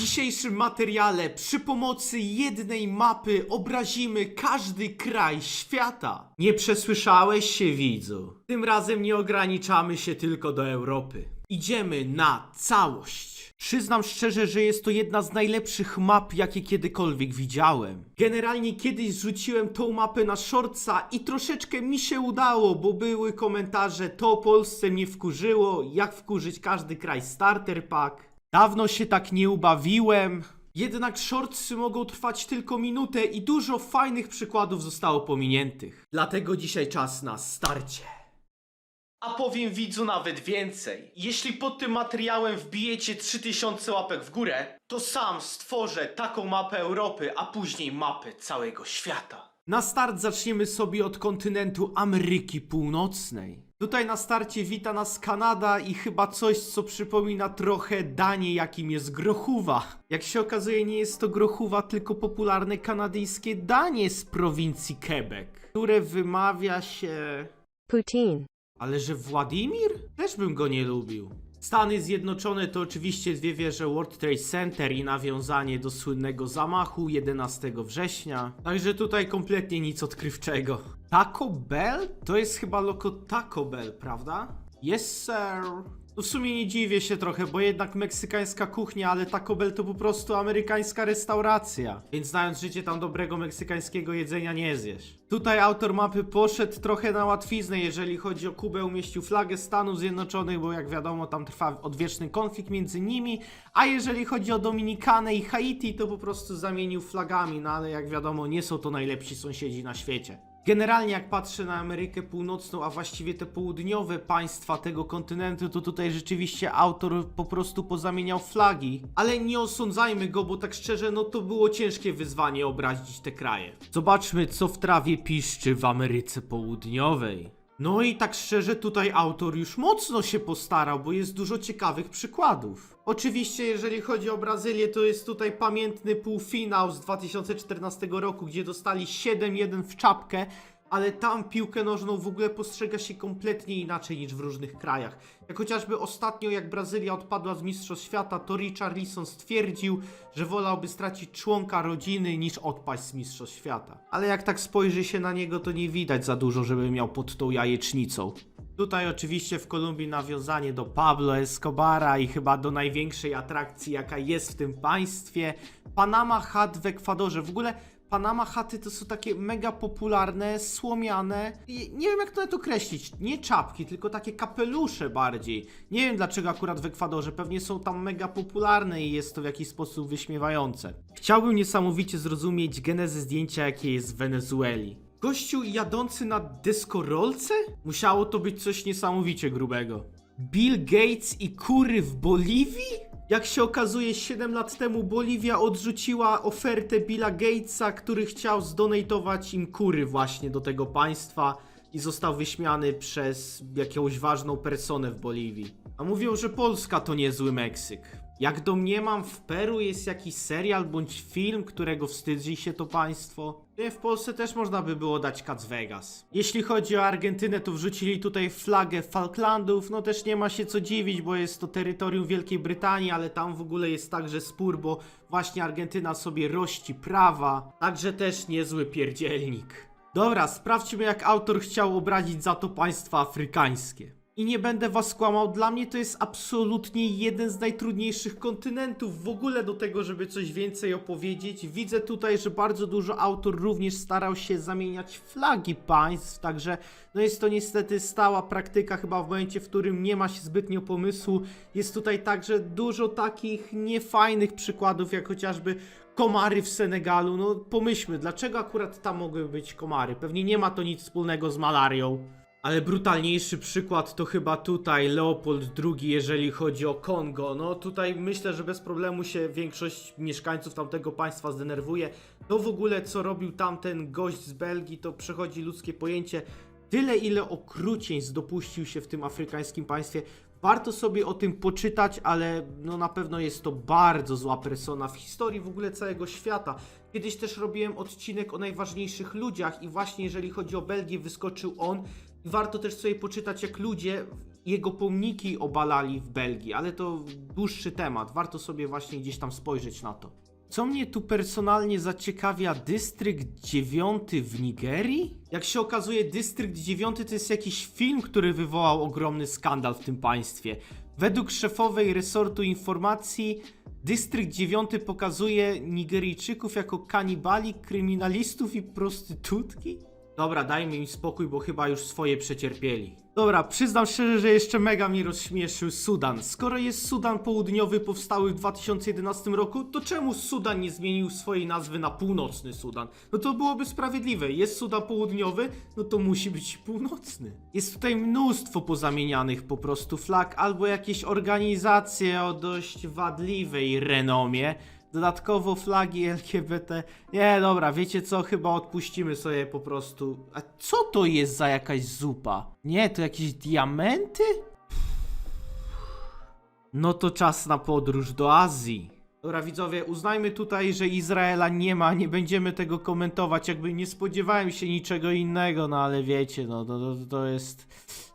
dzisiejszym materiale przy pomocy jednej mapy obrazimy każdy kraj świata. Nie przesłyszałeś się, widzu? Tym razem nie ograniczamy się tylko do Europy. Idziemy na całość. Przyznam szczerze, że jest to jedna z najlepszych map, jakie kiedykolwiek widziałem. Generalnie kiedyś rzuciłem tą mapę na shortsa i troszeczkę mi się udało, bo były komentarze, to Polsce mnie wkurzyło, jak wkurzyć każdy kraj starter pack. Dawno się tak nie ubawiłem. Jednak shortsy mogą trwać tylko minutę i dużo fajnych przykładów zostało pominiętych. Dlatego dzisiaj czas na starcie. A powiem widzu nawet więcej. Jeśli pod tym materiałem wbijecie 3000 łapek w górę, to sam stworzę taką mapę Europy, a później mapę całego świata. Na start zaczniemy sobie od kontynentu Ameryki Północnej. Tutaj na starcie wita nas Kanada i chyba coś, co przypomina trochę danie, jakim jest grochuwa. Jak się okazuje, nie jest to grochuwa, tylko popularne kanadyjskie danie z prowincji Quebec, które wymawia się... Poutine. Ale że Władimir? Też bym go nie lubił. Stany Zjednoczone to oczywiście dwie wieże World Trade Center i nawiązanie do słynnego zamachu 11 września. Także tutaj kompletnie nic odkrywczego. Taco Bell? To jest chyba loko Taco Bell, prawda? Yes, sir. No w sumie nie dziwię się trochę, bo jednak meksykańska kuchnia, ale Taco Bell to po prostu amerykańska restauracja. Więc znając życie tam dobrego meksykańskiego jedzenia nie zjesz. Tutaj autor mapy poszedł trochę na łatwiznę, jeżeli chodzi o Kubę, umieścił flagę Stanów Zjednoczonych, bo jak wiadomo tam trwa odwieczny konflikt między nimi, a jeżeli chodzi o Dominikanę i Haiti, to po prostu zamienił flagami, no ale jak wiadomo nie są to najlepsi sąsiedzi na świecie. Generalnie jak patrzę na Amerykę Północną, a właściwie te południowe państwa tego kontynentu, to tutaj rzeczywiście autor po prostu pozamieniał flagi. Ale nie osądzajmy go, bo tak szczerze, no to było ciężkie wyzwanie obrazić te kraje. Zobaczmy, co w trawie piszczy w Ameryce Południowej. No i tak szczerze, tutaj autor już mocno się postarał, bo jest dużo ciekawych przykładów. Oczywiście, jeżeli chodzi o Brazylię, to jest tutaj pamiętny półfinał z 2014 roku, gdzie dostali 7-1 w czapkę, ale tam piłkę nożną w ogóle postrzega się kompletnie inaczej niż w różnych krajach. Jak chociażby ostatnio, jak Brazylia odpadła z Mistrzostw Świata, to Richarlison stwierdził, że wolałby stracić członka rodziny niż odpaść z Mistrzostw Świata. Ale jak tak spojrzy się na niego, to nie widać za dużo, żeby miał pod tą jajecznicą. Tutaj oczywiście w Kolumbii nawiązanie do Pablo Escobara i chyba do największej atrakcji, jaka jest w tym państwie. Panama Hat w Ekwadorze. W ogóle Panama Haty to są takie mega popularne, słomiane. i Nie wiem jak to nawet określić. Nie czapki, tylko takie kapelusze bardziej. Nie wiem dlaczego akurat w Ekwadorze. Pewnie są tam mega popularne i jest to w jakiś sposób wyśmiewające. Chciałbym niesamowicie zrozumieć genezę zdjęcia, jakie jest w Wenezueli. Gościu jadący na deskorolce? Musiało to być coś niesamowicie grubego. Bill Gates i kury w Boliwii? Jak się okazuje, 7 lat temu Boliwia odrzuciła ofertę Billa Gatesa, który chciał zdonatować im kury właśnie do tego państwa i został wyśmiany przez jakąś ważną personę w Boliwii. A mówią, że Polska to niezły Meksyk. Jak domniemam, w Peru jest jakiś serial bądź film, którego wstydzi się to państwo. W Polsce też można by było dać Cats Vegas. Jeśli chodzi o Argentynę, to wrzucili tutaj flagę Falklandów. No też nie ma się co dziwić, bo jest to terytorium Wielkiej Brytanii, ale tam w ogóle jest także spór, bo właśnie Argentyna sobie rości prawa. Także też niezły pierdzielnik. Dobra, sprawdźmy jak autor chciał obrazić za to państwa afrykańskie. I nie będę was kłamał, dla mnie to jest absolutnie jeden z najtrudniejszych kontynentów w ogóle do tego, żeby coś więcej opowiedzieć. Widzę tutaj, że bardzo dużo autor również starał się zamieniać flagi państw, także no jest to niestety stała praktyka chyba w momencie, w którym nie ma się zbytnio pomysłu. Jest tutaj także dużo takich niefajnych przykładów, jak chociażby komary w Senegalu. No pomyślmy, dlaczego akurat tam mogły być komary? Pewnie nie ma to nic wspólnego z malarią. Ale brutalniejszy przykład to chyba tutaj Leopold II, jeżeli chodzi o Kongo. No tutaj myślę, że bez problemu się większość mieszkańców tamtego państwa zdenerwuje. To w ogóle co robił tamten gość z Belgii, to przechodzi ludzkie pojęcie. Tyle ile okrucieństw dopuścił się w tym afrykańskim państwie. Warto sobie o tym poczytać, ale no na pewno jest to bardzo zła persona w historii w ogóle całego świata. Kiedyś też robiłem odcinek o najważniejszych ludziach i właśnie jeżeli chodzi o Belgię wyskoczył on. Warto też sobie poczytać jak ludzie jego pomniki obalali w Belgii, ale to dłuższy temat. Warto sobie właśnie gdzieś tam spojrzeć na to. Co mnie tu personalnie zaciekawia, dystrykt 9 w Nigerii? Jak się okazuje, dystrykt 9 to jest jakiś film, który wywołał ogromny skandal w tym państwie. Według szefowej resortu informacji, dystrykt 9 pokazuje Nigeryjczyków jako kanibali, kryminalistów i prostytutki? Dobra, dajmy im spokój, bo chyba już swoje przecierpieli. Dobra, przyznam szczerze, że jeszcze mega mnie rozśmieszył Sudan. Skoro jest Sudan Południowy powstały w 2011 roku, to czemu Sudan nie zmienił swojej nazwy na Północny Sudan? No to byłoby sprawiedliwe. Jest Sudan Południowy, no to musi być północny. Jest tutaj mnóstwo pozamienianych po prostu flag, albo jakieś organizacje o dość wadliwej renomie. Dodatkowo flagi LGBT. Nie, dobra, wiecie co? Chyba odpuścimy sobie po prostu. A co to jest za jakaś zupa? Nie, to jakieś diamenty? No to czas na podróż do Azji. Dobra, widzowie, uznajmy tutaj, że Izraela nie ma, nie będziemy tego komentować, jakby nie spodziewałem się niczego innego, no ale wiecie, no to, to, to jest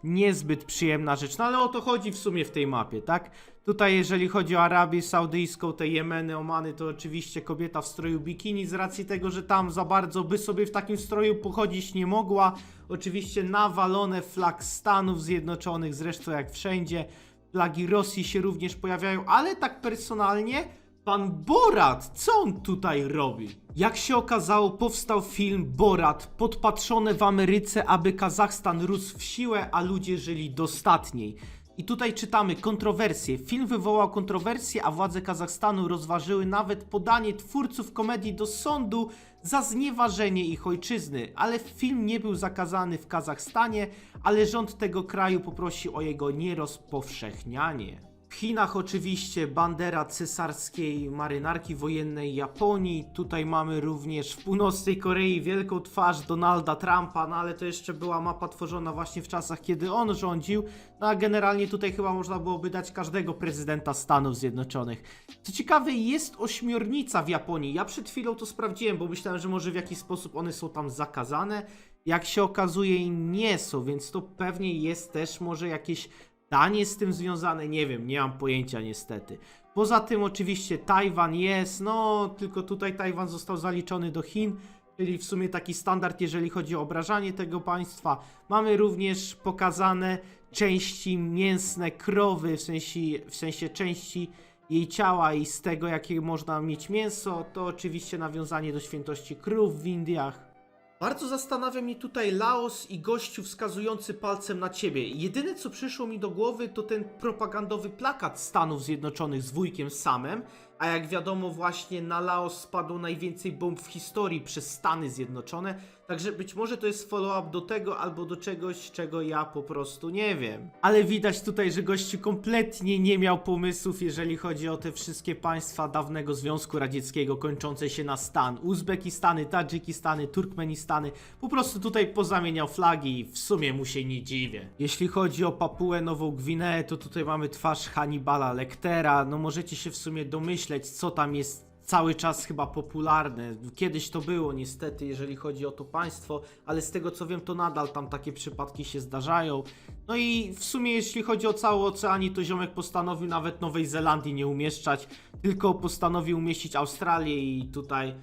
niezbyt przyjemna rzecz, no ale o to chodzi w sumie w tej mapie, tak? Tutaj jeżeli chodzi o Arabię Saudyjską, te Jemeny, Omany, to oczywiście kobieta w stroju bikini z racji tego, że tam za bardzo by sobie w takim stroju pochodzić nie mogła. Oczywiście nawalone flag Stanów Zjednoczonych, zresztą jak wszędzie. Flagi Rosji się również pojawiają, ale tak personalnie Pan Borat, co on tutaj robi? Jak się okazało, powstał film Borat, podpatrzony w Ameryce, aby Kazachstan rósł w siłę, a ludzie żyli dostatniej. I tutaj czytamy kontrowersje. Film wywołał kontrowersje, a władze Kazachstanu rozważyły nawet podanie twórców komedii do sądu za znieważenie ich ojczyzny. Ale film nie był zakazany w Kazachstanie, ale rząd tego kraju poprosił o jego nierozpowszechnianie. Chinach oczywiście bandera cesarskiej marynarki wojennej Japonii. Tutaj mamy również w północnej Korei wielką twarz Donalda Trumpa, no ale to jeszcze była mapa tworzona właśnie w czasach, kiedy on rządził. No a generalnie tutaj chyba można byłoby dać każdego prezydenta Stanów Zjednoczonych. Co ciekawe, jest ośmiornica w Japonii. Ja przed chwilą to sprawdziłem, bo myślałem, że może w jakiś sposób one są tam zakazane. Jak się okazuje, nie są, więc to pewnie jest też może jakieś danie z tym związane, nie wiem, nie mam pojęcia niestety. Poza tym oczywiście Tajwan jest, no tylko tutaj Tajwan został zaliczony do Chin, czyli w sumie taki standard, jeżeli chodzi o obrażanie tego państwa. Mamy również pokazane części mięsne krowy, w sensie, w sensie części jej ciała i z tego, jakie można mieć mięso, to oczywiście nawiązanie do świętości krów w Indiach. Bardzo zastanawia mnie tutaj Laos i gościu wskazujący palcem na ciebie. Jedyne co przyszło mi do głowy to ten propagandowy plakat Stanów Zjednoczonych z wujkiem Samem, a jak wiadomo właśnie na Laos spadło najwięcej bomb w historii przez Stany Zjednoczone, także być może to jest follow-up do tego albo do czegoś, czego ja po prostu nie wiem. Ale widać tutaj, że gościu kompletnie nie miał pomysłów, jeżeli chodzi o te wszystkie państwa dawnego Związku Radzieckiego kończące się na stan. Uzbekistany, Tadżykistany, Turkmenistany. Po prostu tutaj pozamieniał flagi i w sumie mu się nie dziwię. Jeśli chodzi o Papułę Nową Gwineę, to tutaj mamy twarz Hannibala Lectera. No możecie się w sumie domyśleć, co tam jest cały czas chyba popularne. Kiedyś to było niestety, jeżeli chodzi o to państwo, ale z tego co wiem, to nadal tam takie przypadki się zdarzają. No i w sumie jeśli chodzi o cały oceanie, to ziomek postanowił nawet Nowej Zelandii nie umieszczać, tylko postanowił umieścić Australię i tutaj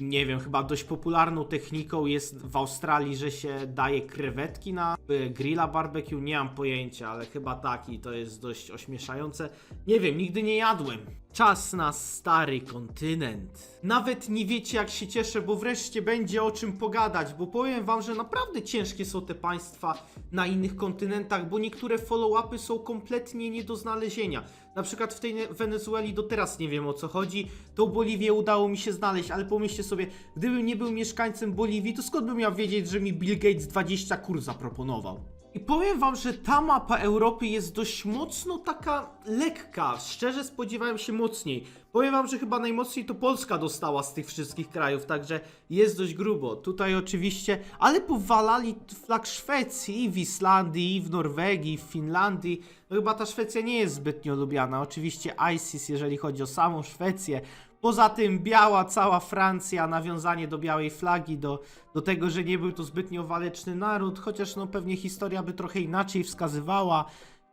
nie wiem, chyba dość popularną techniką jest w Australii, że się daje krewetki na grilla barbecue, nie mam pojęcia, ale chyba tak i to jest dość ośmieszające. Nie wiem, nigdy nie jadłem. Czas na stary kontynent. Nawet nie wiecie jak się cieszę, bo wreszcie będzie o czym pogadać, bo powiem wam, że naprawdę ciężkie są te państwa na innych kontynentach, bo niektóre follow-upy są kompletnie nie do znalezienia. Na przykład w tej ne- Wenezueli do teraz nie wiem o co chodzi, tą Boliwię udało mi się znaleźć, ale pomyślcie sobie, gdybym nie był mieszkańcem Boliwii, to skąd bym miał wiedzieć, że mi Bill Gates 20 kur zaproponował? I powiem wam, że ta mapa Europy jest dość mocno taka lekka. Szczerze spodziewałem się mocniej. Powiem wam, że chyba najmocniej to Polska dostała z tych wszystkich krajów, także jest dość grubo. Tutaj oczywiście, ale powalali flag Szwecji w Islandii, w Norwegii, w Finlandii. No chyba ta Szwecja nie jest zbytnio lubiana. Oczywiście ISIS, jeżeli chodzi o samą Szwecję. Poza tym biała cała Francja, nawiązanie do białej flagi, do, do tego, że nie był to zbytnio waleczny naród, chociaż no pewnie historia by trochę inaczej wskazywała.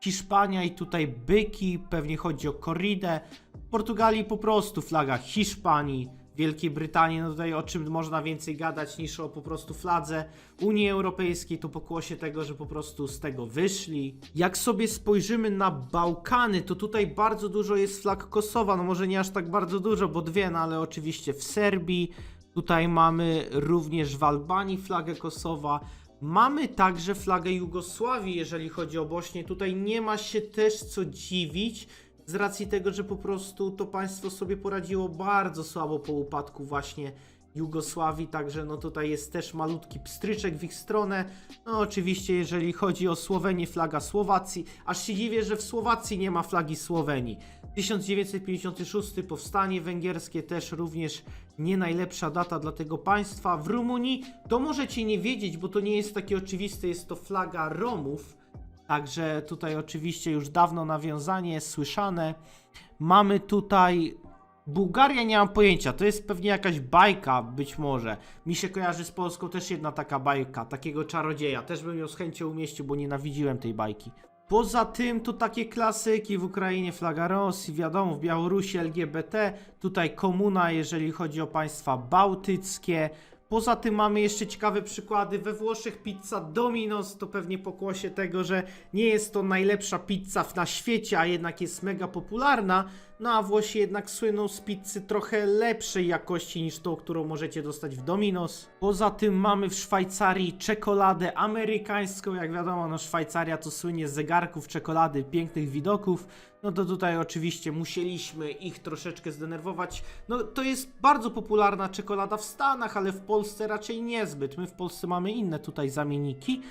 Hiszpania i tutaj byki, pewnie chodzi o korridę. W Portugalii po prostu flaga Hiszpanii, Wielkiej Brytanii, no tutaj o czym można więcej gadać niż o po prostu fladze Unii Europejskiej, to pokłosie tego, że po prostu z tego wyszli. Jak sobie spojrzymy na Bałkany, to tutaj bardzo dużo jest flag Kosowa, no może nie aż tak bardzo dużo, bo dwie, no ale oczywiście w Serbii, tutaj mamy również w Albanii flagę Kosowa, Mamy także flagę Jugosławii, jeżeli chodzi o Bośnię. Tutaj nie ma się też co dziwić, z racji tego, że po prostu to państwo sobie poradziło bardzo słabo po upadku właśnie Jugosławii, także no tutaj jest też malutki pstryczek w ich stronę. No oczywiście, jeżeli chodzi o Słowenię, flaga Słowacji. Aż się dziwię, że w Słowacji nie ma flagi Słowenii. 1956 powstanie węgierskie też również nie najlepsza data dla tego państwa. W Rumunii to możecie nie wiedzieć, bo to nie jest takie oczywiste, jest to flaga Romów. Także tutaj oczywiście już dawno nawiązanie słyszane. Mamy tutaj Bułgaria, nie mam pojęcia, to jest pewnie jakaś bajka, być może. Mi się kojarzy z Polską też jedna taka bajka, takiego czarodzieja. Też bym ją z chęcią umieścił, bo nienawidziłem tej bajki. Poza tym to takie klasyki w Ukrainie flaga Rosji, wiadomo, w Białorusi LGBT, tutaj komuna, jeżeli chodzi o państwa bałtyckie. Poza tym mamy jeszcze ciekawe przykłady. We Włoszech pizza Domino's to pewnie pokłosie tego, że nie jest to najlepsza pizza na świecie, a jednak jest mega popularna. No a Włosi jednak słyną z pizzy trochę lepszej jakości niż tą, którą możecie dostać w Domino's. Poza tym mamy w Szwajcarii czekoladę amerykańską. Jak wiadomo, no Szwajcaria to słynie z zegarków, czekolady, pięknych widoków. No to tutaj oczywiście musieliśmy ich troszeczkę zdenerwować. No to jest bardzo popularna czekolada w Stanach, ale w Polsce raczej niezbyt. My w Polsce mamy inne tutaj zamienniki.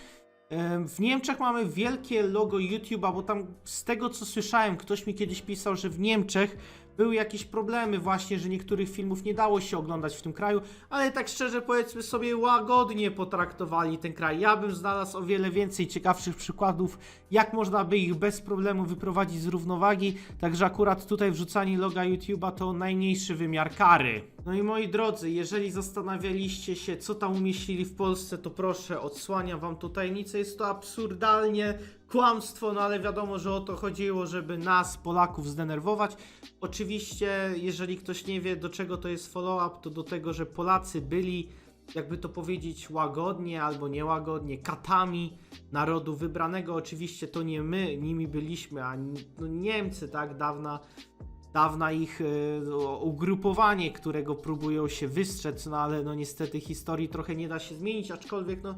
W Niemczech mamy wielkie logo YouTube'a, bo tam z tego co słyszałem, ktoś mi kiedyś pisał, że w Niemczech były jakieś problemy właśnie, że niektórych filmów nie dało się oglądać w tym kraju, ale tak szczerze powiedzmy sobie łagodnie potraktowali ten kraj. Ja bym znalazł o wiele więcej ciekawszych przykładów, jak można by ich bez problemu wyprowadzić z równowagi, także akurat tutaj wrzucanie loga YouTube'a to najmniejszy wymiar kary. No i moi drodzy, jeżeli zastanawialiście się, co tam umieścili w Polsce, to proszę, odsłaniam wam tu tajemnicę. Jest to absurdalnie kłamstwo, no ale wiadomo, że o to chodziło, żeby nas, Polaków, zdenerwować. Oczywiście, jeżeli ktoś nie wie, do czego to jest follow-up, to do tego, że Polacy byli, jakby to powiedzieć, łagodnie albo niełagodnie, katami narodu wybranego. Oczywiście to nie my nimi byliśmy, a no, Niemcy, tak, dawna dawna ich o- ugrupowanie, którego próbują się wystrzec, no ale no niestety historii trochę nie da się zmienić, aczkolwiek no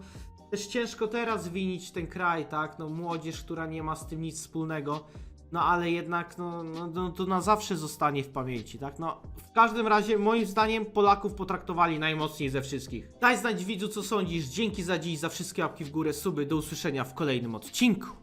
też ciężko teraz winić ten kraj, tak, no młodzież, która nie ma z tym nic wspólnego, no ale jednak no, no, no to na zawsze zostanie w pamięci, tak, no w każdym razie moim zdaniem Polaków potraktowali najmocniej ze wszystkich. Daj znać widzu co sądzisz, dzięki za dziś, za wszystkie łapki w górę, suby, do usłyszenia w kolejnym odcinku.